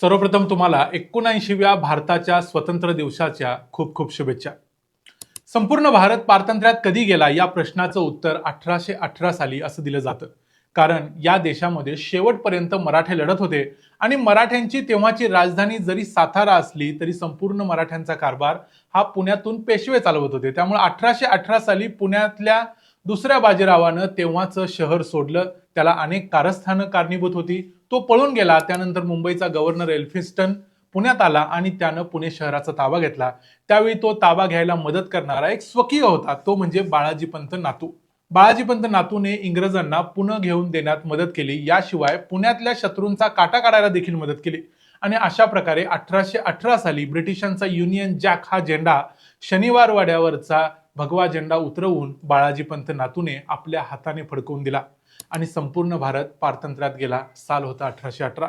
सर्वप्रथम तुम्हाला एकोणऐंशीव्या भारताच्या स्वतंत्र दिवसाच्या खूप खूप शुभेच्छा. संपूर्ण भारत पारतंत्र्यात कधी गेला या प्रश्नाचं उत्तर अठराशे अठरा साली असं दिलं जातं. कारण या देशामध्ये शेवटपर्यंत मराठे लढत होते आणि मराठ्यांची तेव्हाची राजधानी जरी सातारा असली तरी संपूर्ण मराठ्यांचा कारभार हा पुण्यातून पेशवे चालवत होते. त्यामुळे अठराशे अठरा साली पुण्यातल्या दुसऱ्या बाजीरावानं तेव्हाचं शहर सोडलं. त्याला अनेक कारस्थानं कारणीभूत होती. तो पळून गेला. त्यानंतर मुंबईचा गव्हर्नर एल्फिस्टन पुण्यात आला आणि त्यानं पुणे शहराचा ताबा घेतला. त्यावेळी तो ताबा घ्यायला मदत करणारा एक स्वकीय होता. तो म्हणजे बाळाजीपंत नातू. बाळाजीपंत नातूने इंग्रजांना पुणे घेऊन देण्यात मदत केली. याशिवाय पुण्यातल्या शत्रूंचा काटा काढायला देखील मदत केली. आणि अशा प्रकारे अठराशे अठरा साली ब्रिटिशांचा युनियन जॅक हा झेंडा शनिवार वाड्यावरचा भगवा झेंडा उतरवून बाळाजीपंत नातूने आपल्या हाताने फडकवून दिला आणि संपूर्ण भारत पारतंत्र्यात गेला. साल होता अठराशे अठरा.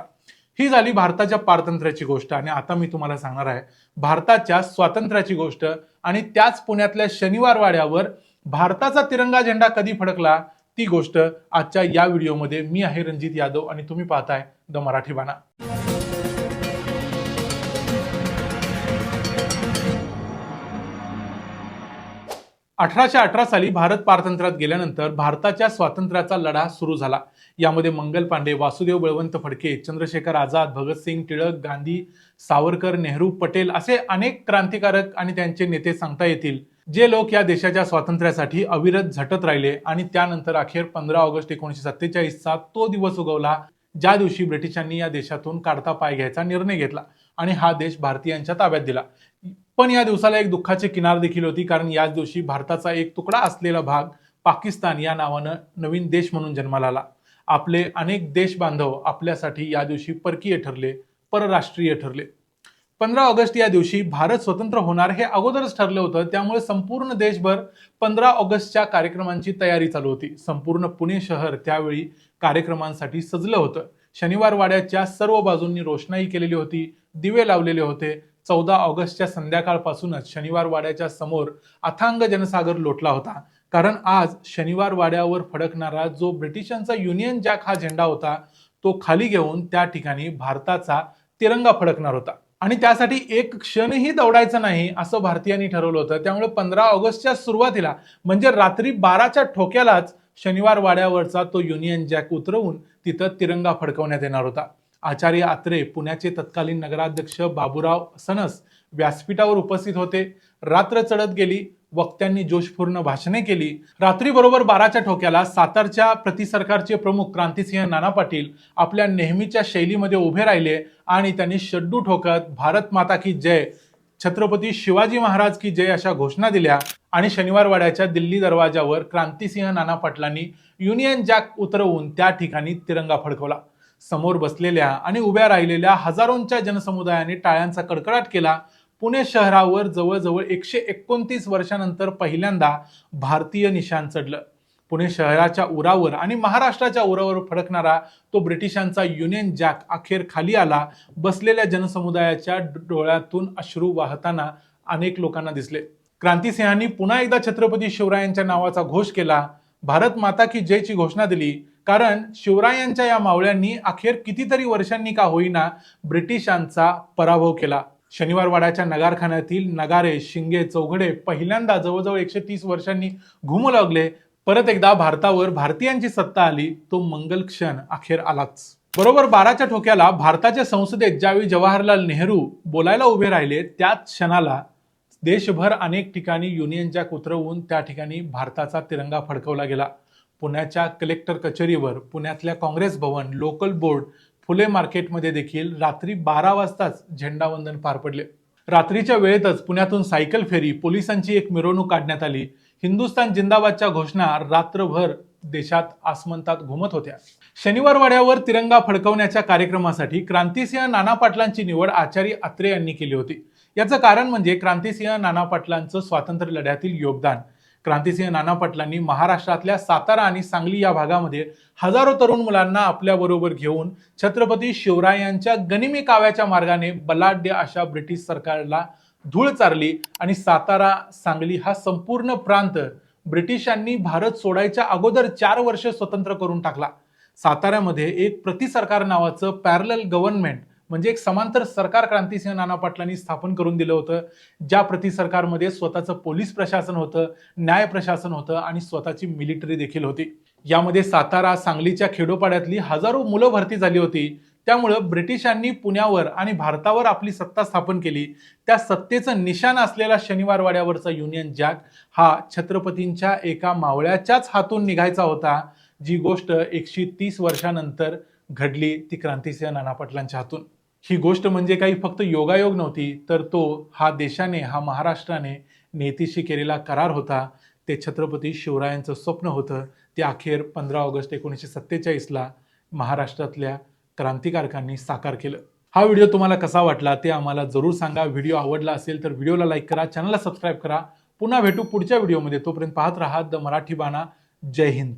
ही झाली भारताच्या पारतंत्र्याची गोष्ट. आणि आता मी तुम्हाला सांगणार आहे भारताच्या स्वातंत्र्याची गोष्ट. आणि त्याच पुण्यातल्या शनिवार वाड्यावर भारताचा तिरंगा झेंडा कधी फडकला ती गोष्ट आजच्या या व्हिडिओमध्ये मी आहे रणजित यादव. आणि तुम्ही पाहताय द मराठी बाणा. अठराशे अठरा साली भारत पारतंत्र्यात गेल्यानंतर भारताच्या स्वातंत्र्याचा लढा सुरू झाला. यामध्ये मंगल पांडे वासुदेव बळवंत फडके चंद्रशेखर आझाद भगतसिंग टिळक गांधी सावरकर नेहरू पटेल असे अनेक क्रांतिकारक आणि त्यांचे नेते सांगता येतील. जे लोक या देशाच्या स्वातंत्र्यासाठी अविरत झटत राहिले आणि त्यानंतर अखेर पंधरा ऑगस्ट एकोणीशे सत्तेचाळीसचा तो दिवस उगवला ज्या दिवशी ब्रिटिशांनी या देशातून काढता पाय घ्यायचा निर्णय घेतला आणि हा देश भारतीयांच्या ताब्यात दिला. पण या दिवसाला एक दुःखाची किनार देखील होती कारण याच दिवशी भारताचा एक तुकडा असलेला भाग पाकिस्तान या नावानं नवीन देश म्हणून जन्माला आला. आपले अनेक देश बांधव आपल्यासाठी या दिवशी परकीय ठरले परराष्ट्रीय ठरले. पंधरा ऑगस्ट या दिवशी भारत स्वतंत्र होणार हे अगोदरच ठरलं होतं त्यामुळे संपूर्ण देशभर पंधरा ऑगस्टच्या कार्यक्रमांची तयारी चालू होती. संपूर्ण पुणे शहर त्यावेळी कार्यक्रमांसाठी सजलं होतं. शनिवार वाड्याच्या सर्व बाजूंनी रोषणाई केलेली होती दिवे लावलेले होते चौदा ऑगस्टच्या संध्याकाळपासूनच शनिवार वाड्याच्या समोर अथांग जनसागर लोटला होता. कारण आज शनिवार वाड्यावर फडकणारा जो ब्रिटिशांचा युनियन जॅक हा झेंडा होता तो खाली घेऊन त्या ठिकाणी भारताचा तिरंगा फडकणार होता. आणि त्यासाठी एक क्षणही दौडायचं नाही असं भारतीयांनी ठरवलं होतं. त्यामुळे पंधरा ऑगस्टच्या सुरुवातीला म्हणजे रात्री बाराच्या ठोक्यालाच शनिवार वाड्यावरचा तो युनियन जॅक उतरवून तिथं तिरंगा फडकवण्यात येणार होता. आचार्य आत्रे पुण्याचे तत्कालीन नगराध्यक्ष बाबूराव सनस व्यासपीठावर उपस्थित होते. रात्र चढत गेली. वक्त्यांनी जोशपूर्ण भाषणे केली. रात्री बरोबर बाराच्या ठोक्याला सातारच्या प्रतिसरकारचे प्रमुख क्रांतिसिंह नाना पाटील आपल्या नेहमीच्या शैलीमध्ये उभे राहिले आणि त्यांनी शड्डू ठोकत भारत माता की जय छत्रपती शिवाजी महाराज की जय अशा घोषणा दिल्या आणि शनिवारवाड्याच्या दिल्ली दरवाजावर क्रांतिसिंह नाना पाटलांनी युनियन जॅक उतरवून त्या ठिकाणी तिरंगा फडकवला. समोर बसलेल्या आणि उभ्या राहिलेल्या हजारोंच्या जनसमुदायाने टाळ्यांचा कडकडाट केला. पुणे शहरावर जवळजवळ एकशे एकोणतीस वर्षानंतर पहिल्यांदा भारतीय निशाण चढलं. पुणे शहराच्या उरावर आणि महाराष्ट्राच्या उरावर फडकणारा तो ब्रिटिशांचा युनियन जॅक अखेर खाली आला. बसलेल्या जनसमुदायाच्या डोळ्यातून अश्रू वाहताना अनेक लोकांना दिसले. क्रांतिसिंहांनी पुन्हा एकदा छत्रपती शिवरायांच्या नावाचा घोष केला. भारत माता की जयची घोषणा दिली. कारण शिवरायांच्या या मावळ्यांनी अखेर कितीतरी वर्षांनी का होईना ब्रिटिशांचा पराभव केला. शनिवारवाड्याच्या नगारखान्यातील नगारे शिंगे चौघडे पहिल्यांदा जवळजवळ एकशे तीस वर्षांनी घुमू लागले. परत एकदा भारतावर भारतीयांची सत्ता आली तो मंगल क्षण अखेर आलाच. बरोबर बाराच्या ठोक्याला भारताच्या संसदेत ज्यावेळी जवाहरलाल नेहरू बोलायला उभे राहिले त्याच क्षणाला देशभर अनेक ठिकाणी युनियन जॅक उतरवून त्या ठिकाणी भारताचा तिरंगा फडकवला गेला. पुण्याच्या कलेक्टर कचेरीवर पुण्यातल्या काँग्रेस भवन लोकल बोर्ड फुले मार्केटमध्ये देखील रात्री बारा वाजताच झेंडावंदन पार पडले. रात्रीच्या वेळेतच पुण्यातून सायकल फेरी पोलिसांची एक मिरवणूक काढण्यात आली. हिंदुस्तान जिंदाबादच्या घोषणा रात्रभर देशात आसमंतात घुमत होत्या. शनिवार वाड्यावर तिरंगा फडकवण्याच्या कार्यक्रमासाठी क्रांतिसिंह नाना पाटलांची निवड आचार्य अत्रे यांनी केली होती. याचं कारण म्हणजे क्रांतिसिंह नाना पाटलांचं स्वातंत्र्य लढ्यातील योगदान. क्रांतिसिंह नाना पाटलांनी महाराष्ट्रातल्या सातारा आणि सांगली या भागामध्ये हजारो तरुण मुलांना आपल्याबरोबर घेऊन छत्रपती शिवरायांच्या गनिमी काव्याच्या मार्गाने बलाढ्य अशा ब्रिटिश सरकारला धूळ चारली आणि सातारा सांगली हा संपूर्ण प्रांत ब्रिटिशांनी भारत सोडायच्या अगोदर चार वर्ष स्वतंत्र करून टाकला. साताऱ्यामध्ये एक प्रतिसरकार नावाचं पॅरल गव्हर्नमेंट म्हणजे एक समांतर सरकार क्रांतिसिंह नाना पाटलांनी स्थापन करून दिलं होतं ज्या प्रति सरकारमध्ये स्वतःचं पोलीस प्रशासन होतं न्याय प्रशासन होतं आणि स्वतःची मिलिटरी देखील होती. यामध्ये सातारा सांगलीच्या खेडोपाड्यातली हजारो मुलं भरती झाली होती. त्यामुळं ब्रिटिशांनी पुण्यावर आणि भारतावर आपली सत्ता स्थापन केली. त्या सत्तेचं निशाण असलेला शनिवारवाड्यावरचा युनियन जॅक हा छत्रपतींच्या एका मावळ्याच्याच हातून निघायचा होता जी गोष्ट एकशे तीस वर्षानंतर घडली ती क्रांतिसिंह नाना पाटलांच्या हातून. ही गोष्ट म्हणजे काही फक्त योगायोग नव्हती तर तो हा देशाने हा महाराष्ट्राने नेतीशी केलेला करार होता. ते छत्रपती शिवरायांचं स्वप्न होतं. ते अखेर पंधरा ऑगस्ट एकोणीसशे सत्तेचाळीसला महाराष्ट्रातल्या क्रांतिकारकांनी साकार केलं. हा व्हिडिओ तुम्हाला कसा वाटला ते आम्हाला जरूर सांगा. व्हिडिओ आवडला असेल तर व्हिडिओला लाईक करा चॅनलला सबस्क्राईब करा. पुन्हा भेटू पुढच्या व्हिडिओमध्ये. तोपर्यंत पाहत राहा द मराठी बाणा. जय हिंद.